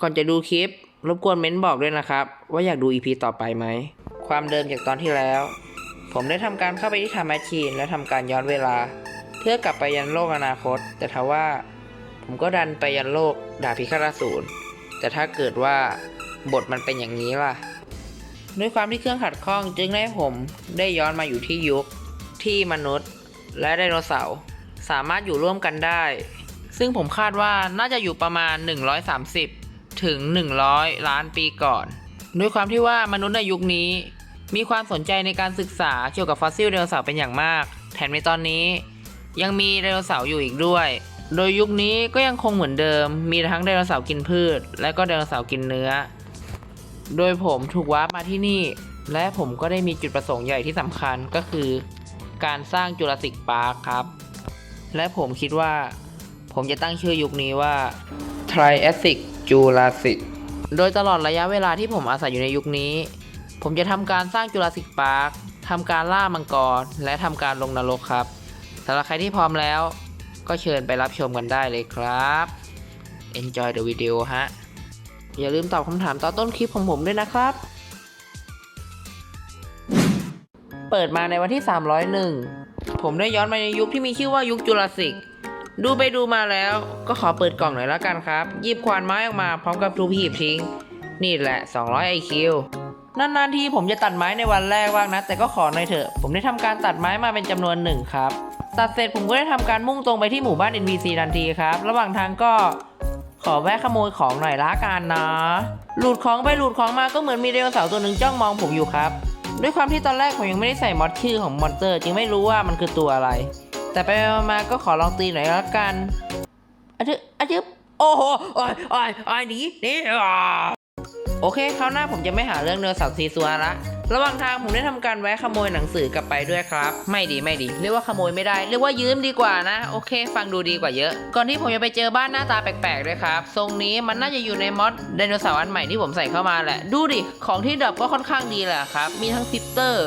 ก่อนจะดูคลิป รบกวนเม้นบอกด้วยนะครับ ว่าอยากดู EP ต่อไปไหม ความเดิมจากตอนที่แล้ว ผมได้ทำการเข้าไปที่ทำแมชชีนและทำการย้อนเวลา เพื่อกลับไปยันโลกอนาคต แต่ทว่า ผมก็ดันไปยันโลกดาบพิฆาตอสูรแต่ถ้าเกิดว่าบทมันเป็นอย่างนี้ล่ะ ด้วยความที่เครื่องขัดข้องจึงได้ผมได้ย้อนมาอยู่ที่ยุคที่มนุษย์ และไดโนเสาร์สามารถอยู่ร่วมกันได้ ซึ่งผมคาดว่าน่าจะอยู่ประมาณ 130 ถึง 100 ล้านปีก่อน ด้วยความที่ว่ามนุษย์ในยุคนี้ มีความสนใจในการศึกษาเกี่ยวกับฟอสซิลไดโนเสาร์เป็นอย่างมาก แถมในตอนนี้ ยังมีไดโนเสาร์อยู่อีกด้วย โดยยุคนี้ก็ยังคงเหมือนเดิม มีทั้งไดโนเสาร์กินพืช และก็ไดโนเสาร์กินเนื้อ โดยผมถูกวาร์ปมาที่นี่ และผมก็ได้มีจุดประสงค์ใหญ่ที่สำคัญก็คือ การสร้างจุลศิกพาร์คครับ และผมคิดว่า ผมจะตั้งชื่อยุคนี้ว่า Triassic Jurassic โดยตลอดระยะเวลาที่ผมอาศัยอยู่ในยุคนี้ ผมจะทำการสร้างจุลศิกพาร์คทำการล่ามังกร และทำการลงนรกครับสำหรับใครที่พร้อมแล้ว ก็เชิญไปรับชมกันได้เลยครับ Enjoy the video ฮะ อย่าลืมตอบคำถามตอนต้นคลิปของผมด้วยนะครับ เปิดมาในวันที่ 301 ผมได้ย้อนไปในยุคที่มีชื่อว่ายุคจุลศิก ดูไปดูมาแล้วก็ขอเปิดกล่องหน่อยแล้วกันครับหยิบควานไม้ออกมาพร้อมกับทูพีบทิ้ง นี่แหละ 200 IQ นานๆทีผมจะตัดไม้ในวันแรกว่างนะ แต่ก็ขอหน่อยเถอะ ผมได้ทำการตัดไม้มาเป็นจำนวนหนึ่งครับ ตัดเสร็จผมก็ได้ทำการมุ่งตรงไปที่หมู่บ้าน NPC ทันทีครับ ระหว่างทางก็ขอแวะขโมยของหน่อยละกันนะหลุดของไปหลุดของมาก็เหมือนมีไดโนเสาร์ตัวหนึ่งจ้องมองผมอยู่ครับ ด้วยความที่ตอนแรกผมยังไม่ได้ใส่มอดชื่อของมอนเตอร์ จึงไม่รู้ว่ามันคือตัวอะไร แต่ไปมาก็ขอลองตีหน่อยและกันอะจึ๊บอะจึ๊บโอ้โหโอ้ยโอ้ยโอ้ยหนีหนีอ่าโอเคคราวหน้าผมจะไม่หาเรื่องเนื้อสัตว์ซีซัวละระหว่างทางผมได้ทำการแวะขโมยหนังสือกลับไปด้วยครับ ไม่ดีไม่ดี เรียกว่าขโมยไม่ได้ เรียกว่ายืมดีกว่านะ โอเค ฟังดูดีกว่าเยอะ ก่อนที่ผมจะไปเจอบ้านหน้าตาแปลกๆด้วยครับ ทรงนี้มันน่าจะอยู่ในมอดไดโนเสาร์อันใหม่ที่ผมใส่เข้ามาแหละ ดูดิ ของที่ดรอปก็ค่อนข้างดีแหละครับ มีทั้งซิปเตอร์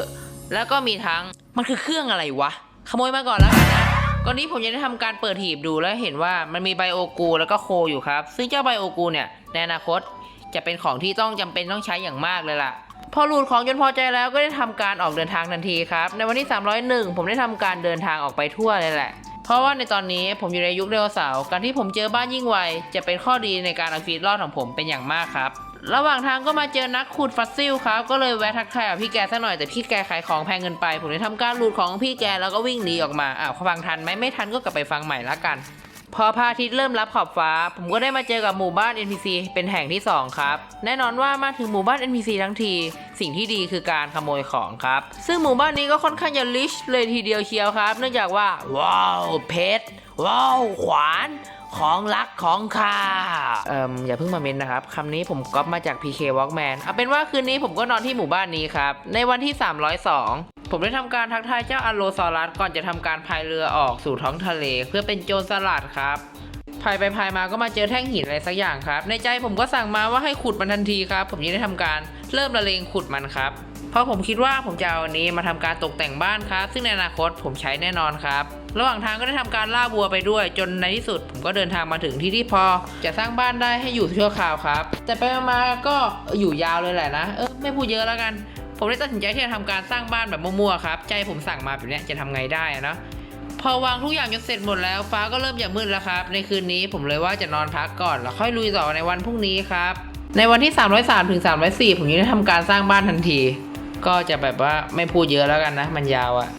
แล้วก็มีทั้ง มันคือเครื่องอะไรวะ ขโมยมาก่อนแล้วกันนะก่อนนี้ผมจะได้ทำการเปิดหีบดูแล้วเห็นว่ามันมีไบโอกูแล้วก็โคอยู่ครับ ซึ่งเจ้าไบโอกูเนี่ยในอนาคตจะเป็นของที่ต้องจำเป็นต้องใช้อย่างมากเลยล่ะ พอหลุดของจนพอใจแล้วก็ได้ทำการออกเดินทางทันทีครับ ในวันที่ 301 ผมได้ทำการเดินทางออกไปทั่วเลยแหละ เพราะว่าในตอนนี้ผมอยู่ในยุคไดโนเสาร์การที่ผมเจอบ้านยิ่งไว จะเป็นข้อดีในการเอาชีวิตรอดของผมเป็นอย่างมากครับ ระหว่างทางก็มาเจอนักขุดฟอสซิลครับ ก็เลยแวะทักทายกับพี่แกสักหน่อยแต่พี่แกขายของแพงเกินไป ผมเลยทำการหลุดของพี่แกแล้วก็วิ่งหนีออกมาอ้าวฟังทันไหมไม่ทันก็กลับไปฟังใหม่ละกัน พอพระอาทิตย์เริ่มรับขอบฟ้า ผมก็ได้มาเจอกับหมู่บ้าน NPC เป็นแห่งที่ 2 ครับ แน่นอนว่ามาถึงหมู่บ้าน NPC ทั้งที สิ่งที่ดีคือการขโมยของครับ ซึ่งหมู่บ้านนี้ก็ค่อนข้างจะลิชเลยทีเดียวเชียวครับ เนื่องจากว่าว้าวเพชรว้าวขวาน ของรักของข้าเอ่มอย่าเพิ่งมาเมนนะครับคำนี้ผมก๊อปมาจาก PK Walkman เอาเป็นว่าคืนนี้ผมก็นอนที่หมู่บ้านนี้ครับ ในวันที่ 302 ผมได้ทำการทักทายเจ้าอโลซอรัสก่อนจะทำการพายเรือออกสู่ท้องทะเล เพื่อเป็นโจรสลัดครับพายไปพายมาก็มาเจอแท่งหินอะไรสักอย่างครับ ในใจผมก็สั่งมาว่าให้ขุดมันทันทีครับ ผมยังได้ทำการเริ่มละเลงขุดมันครับ เพราะผมคิดว่าผมจะเอาอันนี้มาทำการตกแต่งบ้านครับ ซึ่งในอนาคตผมใช้แน่นอนครับ ระหว่างทางก็ได้ทำการล่าวัวไปด้วย จนในที่สุด ผมก็เดินทางมาถึงที่ที่พอ จะสร้างบ้านได้ให้อยู่ชั่วคราวครับ แต่ไปมาก็อยู่ยาวเลยแหละนะ เออไม่พูดเยอะแล้วกัน ผมได้ตัดสินใจที่จะทำการสร้างบ้านแบบมั่วๆครับ ใจผมสั่งมาแบบนี้จะทำไงได้นะพอวางทุกอย่างจนเสร็จหมดแล้วฟ้าก็เริ่มจะมืดแล้วครับ ในคืนนี้ผมเลยว่าจะนอนพักก่อนแล้วค่อยลุยต่อในวันพรุ่งนี้ครับในวันที่ 303ถึง304 ผมยังได้ทำการสร้างบ้านทันที ก็จะแบบว่าไม่พูดเยอะแล้วกันนะ มันยาวอะ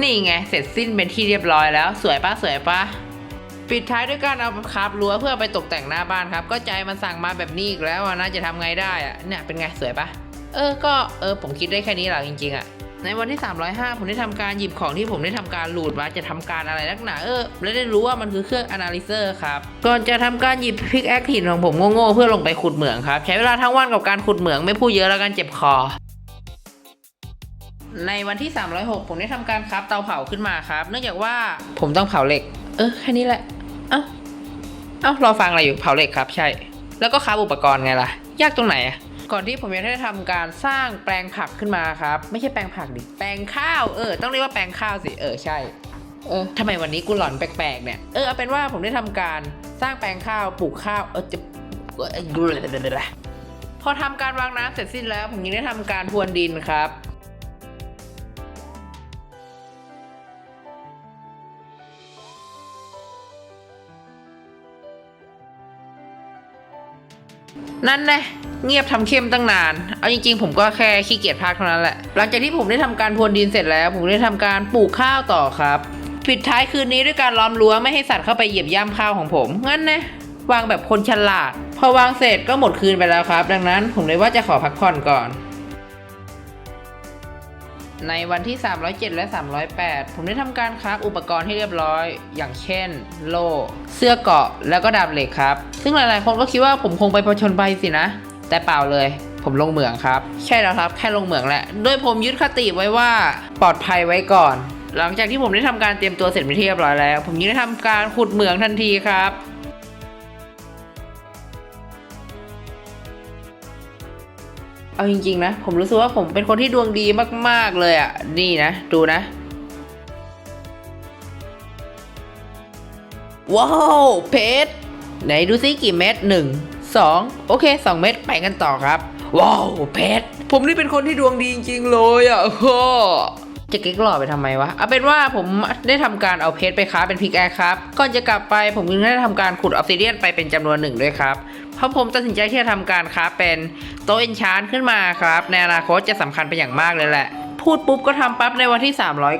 นี่ไงเสร็จสิ้นเป็นที่เรียบร้อยแล้ว สวยปะสวยปะปิดท้ายด้วยการเอาคาบรั้วเพื่อไปตกแต่งหน้าบ้านครับ ก็ใจมันสั่งมาแบบนี้อีกแล้วนะจะทำไงได้อะเนี่ยเป็นไงสวยปะเออก็เออผมคิดได้แค่นี้แหละจริงๆอะในวันที่ 305 ผมได้ทำการหยิบของที่ผมได้ทำการหลูดมาจะทำการอะไรนักหนาเออและได้รู้ว่ามันคือเครื่อง analyzer ครับ ก่อนจะทำการหยิบพิกแอคหินของผมโง่ๆเพื่อลงไปขุดเหมืองครับ ใช้เวลาทั้งวันกับการขุดเหมืองไม่พูดเยอะแล้วกันเจ็บคอ ในวันที่ 306 ผมได้ทำการครับเตาเผาขึ้นมาครับ เนื่องจากว่าผมต้องเผาเหล็ก เออแค่นี้แหละ เอ้า เอ้ารอฟังอะไรอยู่เผาเหล็กครับ ใช่ แล้วก็ค้าอุปกรณ์ไงล่ะ ยากตรงไหนอะก่อนที่ผมจะได้ทำการสร้างแปลงผักขึ้นมาครับ ไม่ใช่แปลงผักดิ แปลงข้าว เออ ต้องเรียกว่าแปลงข้าวสิ เออ ใช่ เออทำไมวันนี้กูหลอนแปลกๆเนี่ย เออ เอาเป็นว่าผมได้ทำการสร้างแปลงข้าว ปลูกข้าว เออ จะพอทำการวางน้ำเสร็จสิ้นแล้ว ผมยังได้ทำการพรวนดินครับ นั่นแน่เงียบทำเข้มตั้งนาน เอาจริงๆ ผมก็แค่ขี้เกียจพักเท่านั้นแหละ หลังจากที่ผมได้ทำการพรวนดินเสร็จแล้ว ผมได้ทำการปลูกข้าวต่อครับ ปิดท้ายคืนนี้ด้วยการล้อมรั้วไม่ให้สัตว์เข้าไปเหยียบย่ำข้าวของผม งั้นนะวางแบบคนฉลาด พอวางเสร็จก็หมดคืนไปแล้วครับ ดังนั้นผมเลยว่าจะขอพักผ่อนก่อน ในวันที่ 307 และ 308 ผมได้ทำการคราฟอุปกรณ์ให้เรียบร้อย อย่างเช่น โล่ เสื้อเกาะ แล้วก็ดาบเหล็กครับ ซึ่งหลายๆ คนก็คิดว่าผมคงไปผจญภัยสินะ แต่เปล่าเลย ผมลงเหมืองครับ ใช่แล้วครับ แค่ลงเหมืองแหละ โดยผมยึดคติไว้ว่าปลอดภัยไว้ก่อน หลังจากที่ผมได้ทำการเตรียมตัวเสร็จเป็นที่เรียบร้อยแล้ว ผมยังได้ทำการขุดเหมืองทันทีครับ เอาจริง ๆ นะ ผมรู้สึกว่าผมเป็นคนที่ดวงดีมาก ๆ เลยอะ นี่นะ ดูนะ ว้าว เพชร ไหนดูซิกี่เม็ดหนึ่งสองโอเคสองเม็ดไปกันต่อครับ ว้าว เพชร ผมนี่เป็นคนที่ดวงดีจริง ๆ เลยอะโอ้จะเก๊กหล่อไปทำไมวะ เอาเป็นว่าผมได้ทำการเอาเพชรไปค้าเป็นพิกแอร์ครับ ก่อนจะกลับไปผมยังได้ทำการขุดออฟซิเดียนไปเป็นจำนวนหนึ่งด้วยครับ ราะผมตัดสินใจที่จะทำการค้าเป็นโต๊ะเอนชานขึ้นมาครับ ในอนาคตจะสำคัญไปอย่างมากเลยแหละ พูดปุ๊บก็ทำปั๊บในวันที่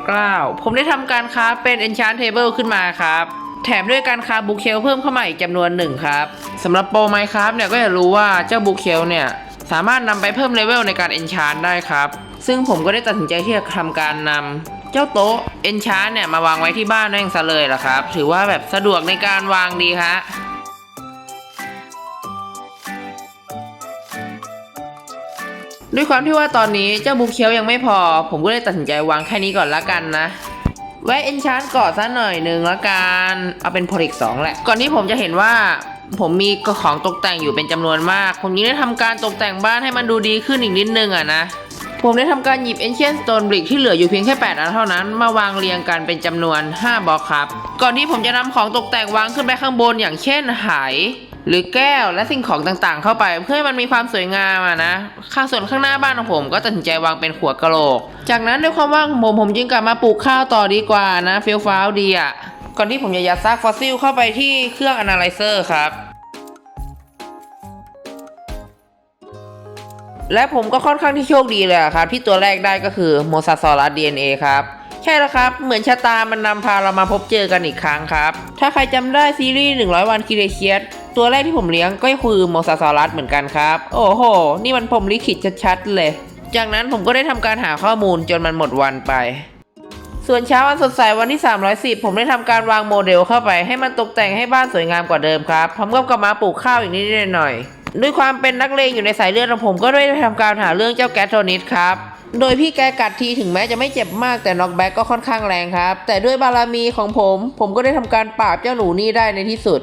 309 ผมได้ทำการค้าเป็น Enchant Table ขึ้นมาครับแถมด้วยการค้าบุคเคลเพิ่มเข้ามาอีกจำนวนหนึ่งครับสำหรับโปรไมครับเนี่ยก็จะรู้ว่าเจ้าบุคเคลเนี่ยสามารถนำไปเพิ่มเลเวลในการ enchan ได้ครับ ซึ่งผมก็ได้ตัดสินใจที่จะทำการนำเจ้าโต๊ะ enchan เนี่ยมาวางไว้ที่บ้านนั่งซะเลยล่ะครับ ถือว่าแบบสะดวกในการวางดีฮะ ด้วยความที่ว่าตอนนี้เจ้าบุกเคียวยังไม่พอ ผมก็เลยตัดสินใจวางแค่นี้ก่อนละกันนะแวะเอนชานเกาะซะหน่อยหนึ่งละกันเอาเป็นโพลิกสองแหละ ก่อนที่ผมจะเห็นว่าผมมีของตกแต่งอยู่เป็นจำนวนมาก ผมยังได้ทำการตกแต่งบ้านให้มันดูดีขึ้นอีกนิดนึงอะนะผมได้ทำการหยิบ Ancient Stone Brick ที่เหลืออยู่เพียงแค่ 8 อันเท่านั้น มาวางเรียงกันเป็นจำนวน 5บล็อกครับ ก่อนที่ผมจะนำของตกแต่งวางขึ้นไปข้างบนอย่างเช่นไห หรือแก้วและสิ่งของต่างๆ เข้าไปเพื่อให้มันมีความสวยงามอะนะข้างส่วนข้างหน้าบ้านของผมก็ตัดสินใจวางเป็นขัวกะโหลก จากนั้นด้วยความว่างผมผมจึงกลับมาปลูกข้าวต่อดีกว่านะเฟี้ยวฟ้าวดีอะก่อนที่ผมจะยัดซากฟอสซิลเข้าไปที่เครื่อง Analyzer ครับและผมก็ค่อนข้างที่โชคดีเลยครับ ที่ตัวแรกได้ก็คือโมซาซอรัส DNA ครับ ใช่แล้วครับ เหมือนชะตามันนำพาเรามาพบเจอกันอีกครั้งครับ ถ้าใครจำได้ซีรีส์ 100 วันคิเรเคียส ตัวแรกที่ผมเลี้ยงก็คือโมซาซอรัสเหมือนกันครับ โอ้โห นี่มันผมลิขิตชัดๆเลย จากนั้นผมก็ได้ทำการหาข้อมูลจนมันหมดวันไป ส่วนเช้าวันสดใสวันที่ 310 ผมได้ทำการวางโมเดลเข้าไป ให้มันตกแต่งให้บ้านสวยงามกว่าเดิมครับพร้อมกับกลับมาปลูกข้าวอีกนิดหน่อยด้วยความเป็นนักเลงอยู่ในสายเลือดของผมก็ได้ทำการหาเรื่องเจ้าแกสโทนิสครับ โดยพี่แกกัดทีถึงแม้จะไม่เจ็บมากแต่น็อกแบ็กก็ค่อนข้างแรงครับ แต่ด้วยบารมีของผม ผมก็ได้ทำการปราบเจ้าหนูนี่ได้ในที่สุด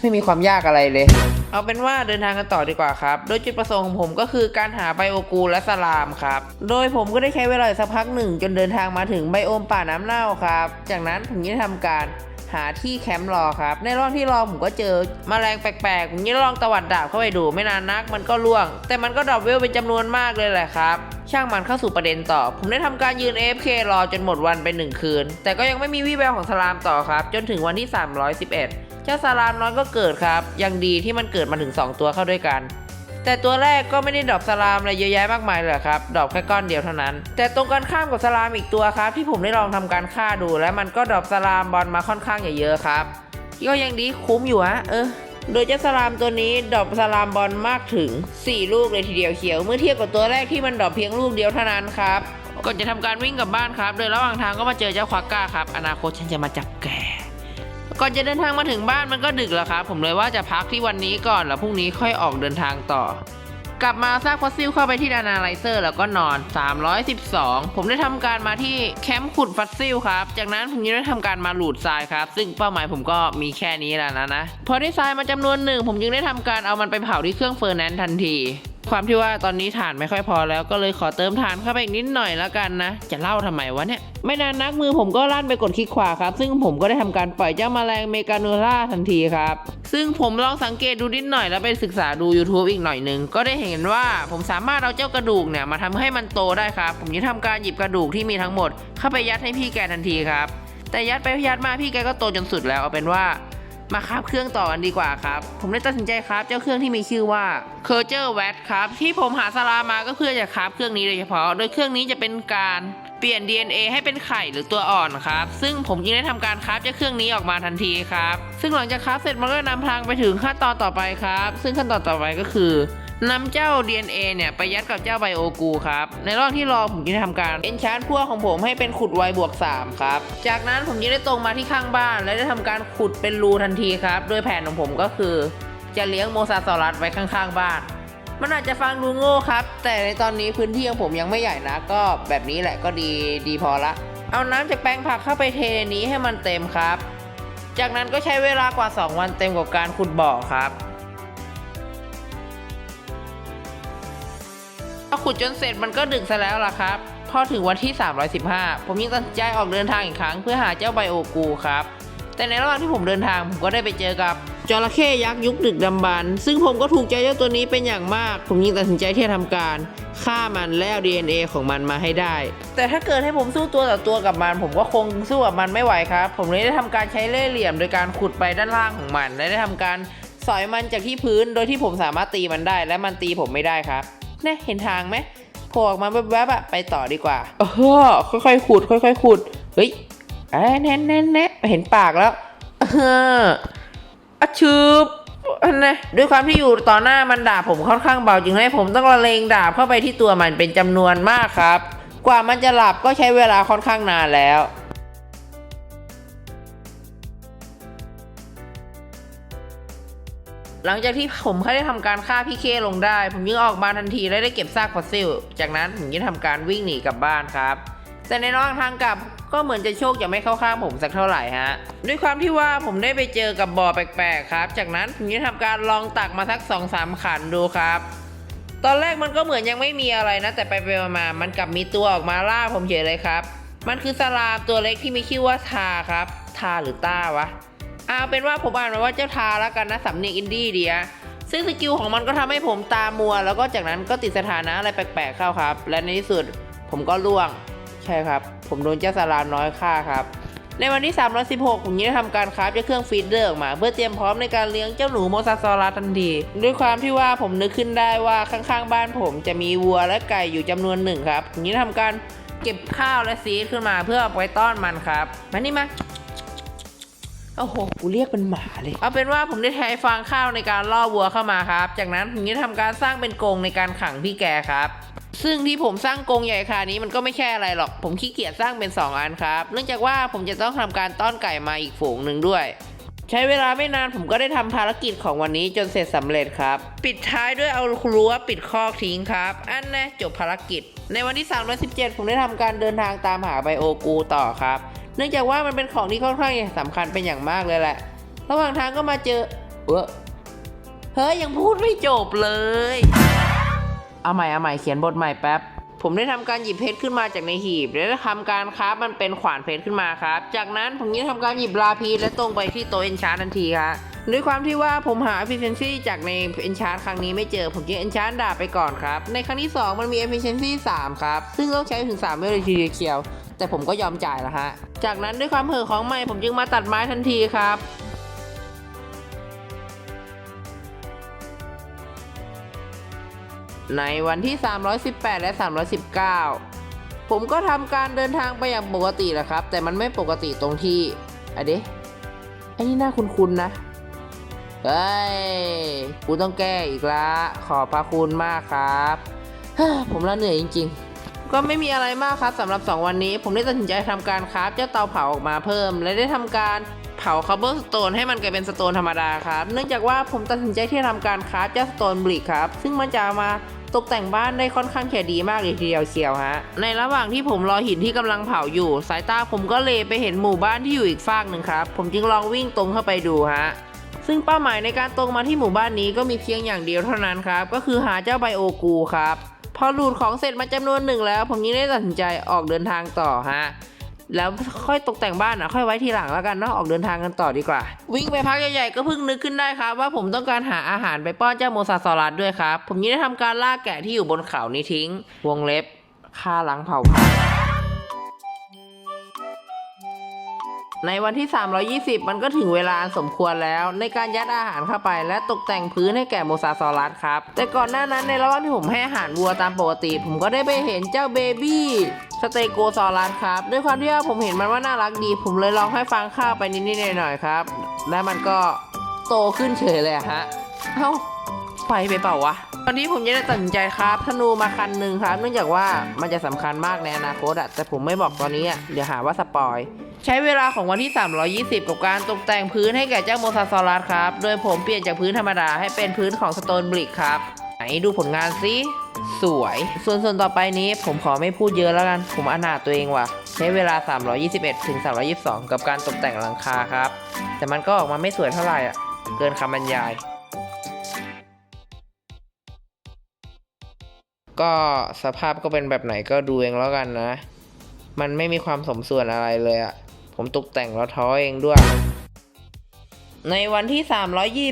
ไม่มีความยากอะไรเลย เอาเป็นว่าเดินทางกันต่อดีกว่าครับ โดยจุดประสงค์ของผมก็คือการหาไบโอกูและสลามครับ โดยผมก็ได้ใช้เวลาสักพักหนึ่ง จนเดินทางมาถึงไบโอมป่าน้ำเน่าครับ จากนั้นผมยังได้ทำการหาที่แคมป์รอครับ ในระหว่างที่รอผมก็เจอมแมลงแปลกๆผมยังลองตวัดดาบเข้าไปดูไม่นานนัก มันก็ล่วง แต่มันก็ดรอปเวลเป็นจำนวนมากเลยแหละครับ ช่างมันเข้าสู่ประเด็นต่อ ผมได้ทำการยืน AFK รอจนหมดวันไปหนึ่งคืน แต่ก็ยังไม่มีวี่แววของสลามต่อครับ จนถึงวันที่ 311 เจ้าสลามน้อยก็เกิดครับ ยังดีที่มันเกิดมาถึง 2 ตัวเข้าด้วยกัน แต่ตัวแรกก็ไม่ได้ดรอปสลามอะไรเยอะแยะมากมายเลยครับดรอปแค่ก้อนเดียวเท่านั้น แต่ตรงกันข้ามกับสลามอีกตัวครับ ที่ผมได้ลองทำการฆ่าดู และมันก็ดรอปสลามบอลมาค่อนข้างเยอะๆครับก็ยังดีคุ้มอยู่ฮะเออโดยเจ้าสลามตัวนี้ดรอปสลามบอลมากถึง 4 ลูกเลยทีเดียวเขียว เมื่อเทียบกับตัวแรกที่มันดรอปเพียงลูกเดียวเท่านั้นครับก่อนจะทำการวิ่งกลับบ้านครับ โดยระหว่างทางก็มาเจอเจ้าควาก้าครับ อนาคตฉันจะมาจับแก ก่อนจะเดินทางมาถึงบ้านมันก็ดึกแล้วครับผมเลยว่าจะพักที่วันนี้ก่อนแล้วพรุ่งนี้ค่อยออกเดินทางต่อ กลับมาซากฟอสซิลเข้าไปที่ดานาไลเซอร์แล้วก็นอน 312 ผมได้ทำการมาที่แคมป์ขุดฟอสซิลครับ จากนั้นผมยังได้ทำการมาหลูดทรายครับ ซึ่งเป้าหมายผมก็มีแค่นี้แหละนะนะพอได้ทรายมาจำนวนหนึ่งผมจึงได้ทำการเอามันไปเผาที่เครื่องเฟอร์แนนซ์ทันที ความที่ว่าตอนนี้ฐานไม่ค่อยพอแล้วก็เลยขอเติมฐานเข้าไปอีกนิดหน่อยแล้วกันนะ จะเล่าทำไมวะเนี่ย ไม่นานนักมือผมก็ลั่นไปกดคลิกขวาครับ ซึ่งผมก็ได้ทำการปล่อยเจ้าแมลงเมกาโนล่าทันทีครับ ซึ่งผมลองสังเกตดูนิดหน่อยแล้วไปศึกษาดู YouTube อีกหน่อยหนึ่งก็ได้เห็นว่าผมสามารถเอาเจ้ากระดูกเนี่ยมาทำให้มันโตได้ครับ ผมจะทำการหยิบกระดูกที่มีทั้งหมด เข้าไปยัดให้พี่แกทันทีครับแต่ยัดไปยัดมาพี่แกก็โตจนสุดแล้วเอาเป็นว่า มาคาบเครื่องต่อกันดีกว่าครับ ผมได้ตัดสินใจครับเจ้าเครื่องที่มีชื่อว่า c u r g e r w a t ครับ ที่ผมหาสลามาก็เพื่อจะคาบเครื่องนี้โดยเฉพาะ โดยเครื่องนี้จะเป็นการเปลี่ยน DNA ให้เป็นไข่หรือตัวอ่อนครับ ซึ่งผมจึงได้ทำการคราบเจ้าเครื่องนี้ออกมาทันทีครับ ซึ่งหลังจากคราบเสร็จมันก็นำทางไปถึงขั้นตอนต่อไปครับ ซึ่งขั้นตอนต่อไปก็คือ นำเจ้า DNA เนี่ยไปยัดกับเจ้าไบโอกูครับ ในระหว่างที่รอผมจึงได้ทำการเอนชานพวกของผมให้เป็นขุดไวบวก 3 ครับ จากนั้นผมจึงได้ตรงมาที่ข้างบ้าน และได้ทำการขุดเป็นรูทันทีครับ โดยแผนของผมก็คือ จะเลี้ยงโมซาซอรัสไว้ข้างๆบ้านมันอาจจะฟังดูโง่ครับ แต่ในตอนนี้พื้นที่ของผมยังไม่ใหญ่นะ ก็แบบนี้แหละก็ดีดีพอละ เอาน้ำจากแปลงผักเข้าไปเทในนี้ให้มันเต็มครับ จากนั้นก็ใช้เวลากว่า 2 วันเต็มกับการขุดบ่อครับ ขุดจนเสร็จมันก็ดึกซะแล้วล่ะครับ พอถึงวันที่ 315 ผมยังตัดสินใจออกเดินทางอีกครั้ง เพื่อหาเจ้าไบโอกูครับ แต่ในระหว่างที่ผมเดินทางผมก็ได้ไปเจอกับจระเข้ยักษ์ยุคดึกดำบรรพ์ซึ่งผมก็ถูกใจเจ้าตัวนี้เป็นอย่างมาก ผมยิ่งตัดสินใจที่จะทำการฆ่ามันและเอา DNA ของมันมาให้ได้ แต่ถ้าเกิดให้ผมสู้ตัวต่อตัวกับมัน ผมก็คงสู้กับมันไม่ไหวครับ ผมเลยได้ทำการใช้เล่ห์เหลี่ยม โดยการขุดไปด้านล่างของมัน และได้ทำการสอยมันจากที่พื้น โดยที่ผมสามารถตีมันได้ และมันตีผมไม่ได้ครับ นี่ยเห็นทางไหมโผล่ออกมาแวบๆอะไปต่อดีกว่าเออค่อยๆขุด ค่อยๆขุดเฮ้ยแน่แน่แน่แน่เห็นปากแล้วเอออะชืบอันนะด้วยความที่อยู่ต่อหน้ามันดาบผมค่อนข้างเบาจึงให้ผมต้องละเลงดาบเข้าไปที่ตัวมันเป็นจำนวนมากครับ กว่ามันจะหลับก็ใช้เวลาค่อนข้างนานแล้ว หลังจากที่ผมได้ทำการฆ่าพี่เคลงได้ ผมยังออกมาทันทีและได้เก็บซากฟอสซิล จากนั้นผมยังทำการวิ่งหนีกลับบ้านครับแต่ในระหว่างทางกลับก็เหมือนจะโชคจะไม่เข้าข้างผมสักเท่าไหร่ฮะ ด้วยความที่ว่าผมได้ไปเจอกับบ่อแปลกๆครับ จากนั้นผมจะทำการลองตักมาสักสองสามขันดูครับ ตอนแรกมันก็เหมือนยังไม่มีอะไรนะ แต่ไปไปๆมาๆมันกลับมีตัวออกมาล่าผมเฉยเลยครับ มันคือสลามตัวเล็กที่มีชื่อว่าทาครับ ทาหรือต้าวะ เอาเป็นว่าผมอ่านมาว่าเจ้าทาแล้วกันนะสำเนียงอินดี้เดียซึ่งสกิลของมันก็ทำให้ผมตามัว แล้วก็จากนั้นก็ติดสถานะอะไรแปลกๆเข้าครับ และในที่สุดผมก็ล่วง ใช่ครับ ผมโดนเจ้าสารามน้อยฆ่าครับ ในวันที่ 316 ผมยังได้ทำการคราฟเจ้าเครื่องฟีดเดอร์ออกมา เพื่อเตรียมพร้อมในการเลี้ยงเจ้าหนูโมซาซอรัสทันที ด้วยความที่ว่าผมนึกขึ้นได้ว่าข้างๆ บ้านผมจะมีวัวและไก่อยู่จำนวนหนึ่งครับผมยังทำการเก็บข้าวและซีดขึ้นมาเพื่อเอาไปต้อนมันครับมานี่มา โอ้โห กูเรียกเป็นหมาเลย เอาเป็นว่าผมได้ใช้ฟางข้าวในการล่อวัวเข้ามาครับ จากนั้นผมจะทำการสร้างเป็นกรงในการขังพี่แกครับ ซึ่งที่ผมสร้างกรงใหญ่ขนาดนี้มันก็ไม่แค่อะไรหรอก ผมขี้เกียจสร้างเป็น 2 อันครับ เนื่องจากว่าผมจะต้องทำการต้อนไก่มาอีกฝูงหนึ่งด้วยใช้เวลาไม่นานผมก็ได้ทำภารกิจของวันนี้จนเสร็จสำเร็จครับ ปิดท้ายด้วยเอารั้วปิดคอกทิ้งครับ อันนะจบภารกิจ ในวันที่ 317 ผมได้ทำการเดินทางตามหาไบโอกูต่อครับ เนื่องจากว่ามันเป็นของที่ค่อนข้างสำคัญเป็นอย่างมากเลยแหละ ระหว่างทางก็มาเจอเออเฮ้ยยังพูดไม่จบเลย เอาใหม่เอาใหม่เขียนบทใหม่แป๊บผมได้ทำการหยิบเพชรขึ้นมาจากในหีบ และได้ทำการคราฟมันเป็นขวานเพชรขึ้นมาครับ จากนั้นผมยังทำการหยิบลาพีและตรงไปที่โต๊ะเอนชาร์ทันทีครับ ด้วยความที่ว่าผมหา efficiency จากในเอนชาร์ครั้งนี้ไม่เจอ ผมจึงเอนชาร์ดาบไปก่อนครับ ในครั้งที่ 2 มันมี efficiency 3 ครับ ซึ่งต้องใช้ถึง3เมลทีเดียว แต่ผมก็ยอมจ่ายแล้วฮะ จากนั้นด้วยความเห่อของใหม่ผมจึงมาตัดไม้ทันทีครับในวันที่ 318 และ 319 ผมก็ทำการเดินทางไปอย่างปกติแหละครับ แต่มันไม่ปกติตรงที่อะเดะไอ้นี่น่าคุ้นๆนะ เฮ้ย กูต้องแก้อีกละ ขอบพระคุณมากครับผมละเหนื่อยจริง ๆ ก็ไม่มีอะไรมากครับสำหรับ 2 วันนี้ ผมได้ตัดสินใจทำการคราฟเจ้าเตาเผาออกมาเพิ่ม และได้ทำการเผาคาร์บอนสโตนให้มันกลายเป็นสโตนธรรมดาครับ เนื่องจากว่าผมตัดสินใจที่จะทำการคราฟเจ้าสโตนบลิกครับ ซึ่งมันจะามาตกแต่งบ้านได้ค่อนข้างแข็ดีมากเลยทีเดียวเชียวฮะ ในระหว่างที่ผมรอหินที่กำลังเผาอยู่ สายตาผมก็เลไปเห็นหมู่บ้านที่อยู่อีกฝากหนึ่งครับ ผมจึงลองวิ่งตรงเข้าไปดูฮะ ซึ่งเป้าหมายในการตรงมาที่หมู่บ้านนี้ก็มีเพียงอย่างเดียวเท่านั้นครับ ก็คือหาเจ้าไบโอกูครับ พอหลุดของเสร็จมาจำนวนหนึ่งแล้ว ผมยิ่งได้ตัดสินใจออกเดินทางต่อฮะแล้วค่อยตกแต่งบ้านอะค่อยไว้ทีหลังแล้วกันเนาะออกเดินทางกันต่อดีกว่า วิ่งไปพักใหญ่ๆก็เพิ่งนึกขึ้นได้ครับ ว่าผมต้องการหาอาหารไปป้อนเจ้าโมซาซอรัสด้วยครับ ผมยิ่งได้ทำการล่าแกะที่อยู่บนเขานี้ทิ้ง วงเล็บฆ่าล้างเผ่าพันธุ์ ในวันที่ 320 มันก็ถึงเวลาสมควรแล้ว ในการยัดอาหารเข้าไป และตกแต่งพื้นให้แก่โมซาซอรัสครับ แต่ก่อนหน้านั้นในระหว่างที่ผมให้อาหารวัวตามปกติ ผมก็ได้ไปเห็นเจ้าเบบี้สเตโกซอรัสครับ ด้วยความที่ว่าผมเห็นมันว่าน่ารักดี ผมเลยลองให้ฟางข้าวไปนิดๆหน่อยๆครับ และมันก็โตขึ้นเฉยเลยฮะ เอ้า ไปไปเปล่าวะ ตอนนี้ผมจะได้ตัดสินใจครับธนูมาคันหนึ่งครับ เนื่องจากว่ามันจะสำคัญมากในอนาคตอะแต่ผมไม่บอกตอนนี้อะเดี๋ยวหาว่าสปอยใช้เวลาของวันที่ 320 กับการตกแต่งพื้นให้แก่เจ้าโมซาซอรัสครับ โดยผมเปลี่ยนจากพื้นธรรมดาให้เป็นพื้นของสโตนบริกครับ ไหนดูผลงานสิสวย ส่วนส่วนต่อไปนี้ผมขอไม่พูดเยอะแล้วกัน ผมอนาถตัวเองว่ะ ใช้เวลา 321 ถึง 322 กับการตกแต่งหลังคาครับ แต่มันก็ออกมาไม่สวยเท่าไหร่อะ เกินคำบรรยาย ก็สภาพก็เป็นแบบไหนก็ดูเองแล้วกันนะ มันไม่มีความสมส่วนอะไรเลยอะผมตกแต่งแล้วท้อเองด้วย ในวันที่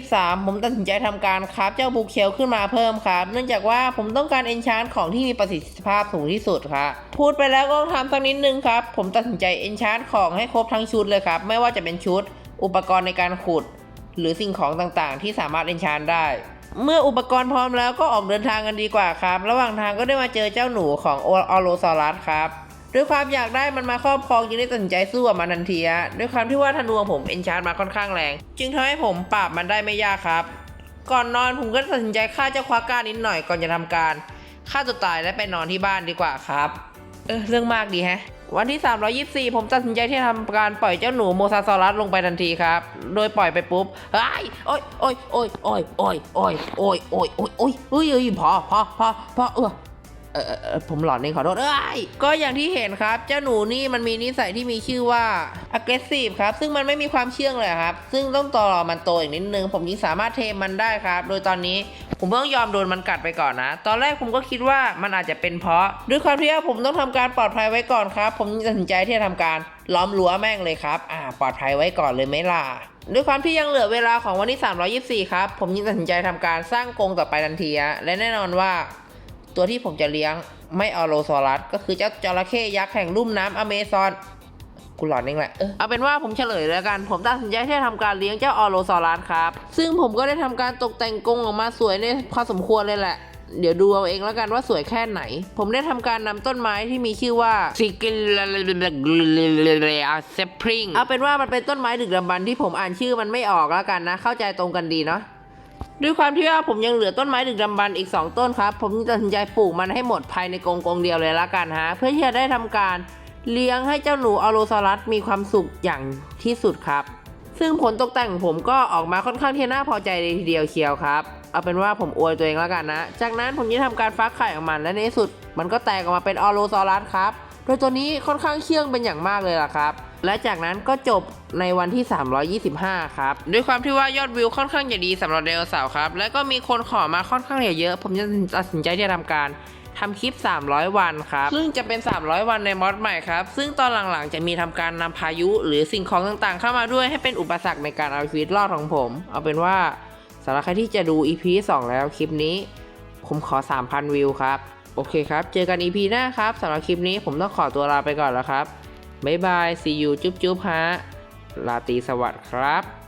323 ผมตัดสินใจทำการคราฟเจ้าบุกเชลขึ้นมาเพิ่มครับ เนื่องจากว่าผมต้องการเอนชานของที่มีประสิทธิภาพสูงที่สุดครับพูดไปแล้วก็ต้องทำสักนิดนึงครับ ผมตัดสินใจเอนชานของให้ครบทั้งชุดเลยครับ ไม่ว่าจะเป็นชุด อุปกรณ์ในการขุด หรือสิ่งของต่างๆ ที่สามารถเอนชานได้ เมื่ออุปกรณ์พร้อมแล้วก็ออกเดินทางกันดีกว่าครับ ระหว่างทางก็ได้มาเจอเจ้าหนูของออโลซอรัสครับ ด้วยความอยากได้มันมาครอบครองจึงได้ตัดสินใจสู้กับมันทันทีด้วยความที่ว่าธนูของผมเอนชาร์มาค่อนข้างแรง จึงทำให้ผมปราบมันได้ไม่ยากครับ ก่อนนอนผมก็ตัดสินใจฆ่าเจ้าควาก้านิดหน่อยก่อนจะทำการฆ่าตัวตายและไปนอนที่บ้านดีกว่าครับ เออเรื่องมากดีแฮะ วันที่ 324 ผมตัดสินใจที่จะทำการปล่อยเจ้าหนูโมซาซอรัสลงไปทันทีครับ โดยปล่อยไปปุ๊บเฮ้ยโอ้ยโอ้ยโอ้ยโอ้ยโอ้ยโอ้ยโอ้ยโอ้ยโอ้ยโอ้ยเฮ้ยเฮ้ยพอพอพอพอเออ เออเออผมหลอนเองขอโทษเอ้ยก็อย่างที่เห็นครับ เจ้าหนูนี่มันมีนิสัยที่มีชื่อว่า aggressive ครับ ซึ่งมันไม่มีความเชื่องเลยครับ ซึ่งต้องต่อรอมันโตอีกนิดนึง ผมยิ่งสามารถเทมมันได้ครับ โดยตอนนี้ผมต้องยอมโดนมันกัดไปก่อนนะ ตอนแรกผมก็คิดว่ามันอาจจะเป็นเพราะ ด้วยความที่ว่าผมต้องทำการปลอดภัยไว้ก่อนครับ ผมจึงตัดสินใจที่จะทำการล้อมรั้วแม่งเลยครับ อ่า ปลอดภัยไว้ก่อนเลยไหมล่ะด้วยความที่ยังเหลือเวลาของวันที่ 324 ครับ ผมยิ่งตัดสินใจทำการสร้างกรงต่อไปทันทีและแน่นอนว่า ตัวที่ผมจะเลี้ยงไม่เอาโลซอรัสก็คือเจ้าจระเข้ยักษ์แห่งลุ่มน้ำอเมซอนกูหลอนเองแหละ เอาเป็นว่าผมเฉลยแล้วกัน ผมตัดสินใจที่จะทำการเลี้ยงเจ้าออโลซอรัสครับ ซึ่งผมก็ได้ทำการตกแต่งกรงออกมาสวยในพอสมควรเลยแหละ เดี๋ยวดูเอาเองแล้วกันว่าสวยแค่ไหน ผมได้ทำการนำต้นไม้ที่มีชื่อว่าซิกิลเซปริงเอาเป็นว่ามันเป็นต้นไม้ดึกดำบรรที่ผมอ่านชื่อมันไม่ออกแล้วกันนะ เข้าใจตรงกันดีเนาะ ด้วยความที่ว่าผมยังเหลือต้นไม้ดึกดำบรรอีก 2 ต้นครับ ผมตัดสินใจปลูกมันให้หมดภายในกรงกรงเดียวเลยละกันฮะ เพื่อที่จะได้ทำการเลี้ยงให้เจ้าหนูอโลซอรัสมีความสุขอย่างที่สุดครับ ซึ่งผลตกแต่งของผมก็ออกมาค่อนข้างที่น่าพอใจเลยทีเดียวเชียวครับ เอาเป็นว่าผมอวยตัวเองแล้วกันนะ จากนั้นผมจะทำการฟักไข่ของมันและในที่สุด มันก็แตกออกมาเป็นอโลซอรัสครับ โดยตัวนี้ค่อนข้างเชื่องเป็นอย่างมากเลยล่ะครับ และจากนั้นก็จบในวันที่ 325 ครับ ด้วยความที่ว่ายอดวิวค่อนข้างจะดีสำหรับไดโนเสาร์ครับ และก็มีคนขอมาค่อนข้างเยอะ ผมจะตัดสินใจที่จะทำการทำคลิป 300 วันครับ ซึ่งจะเป็น 300 วันในมอดใหม่ครับ ซึ่งตอนหลังๆ จะมีทำการนำพายุหรือสิ่งของต่างๆ เข้ามาด้วยให้เป็นอุปสรรคในการเอาชีวิตรอดของผม เอาเป็นว่าสำหรับใครที่จะดู EP 2 แล้วคลิปนี้ ผมขอ 3,000 วิวครับ โอเคครับ เจอกัน EP หน้าครับสำหรับคลิปนี้ผมต้องขอตัวลาไปก่อนแล้วครับ บ๊ายบาย see you จุ๊บจุ๊บฮะลาตีสวัสดีครับ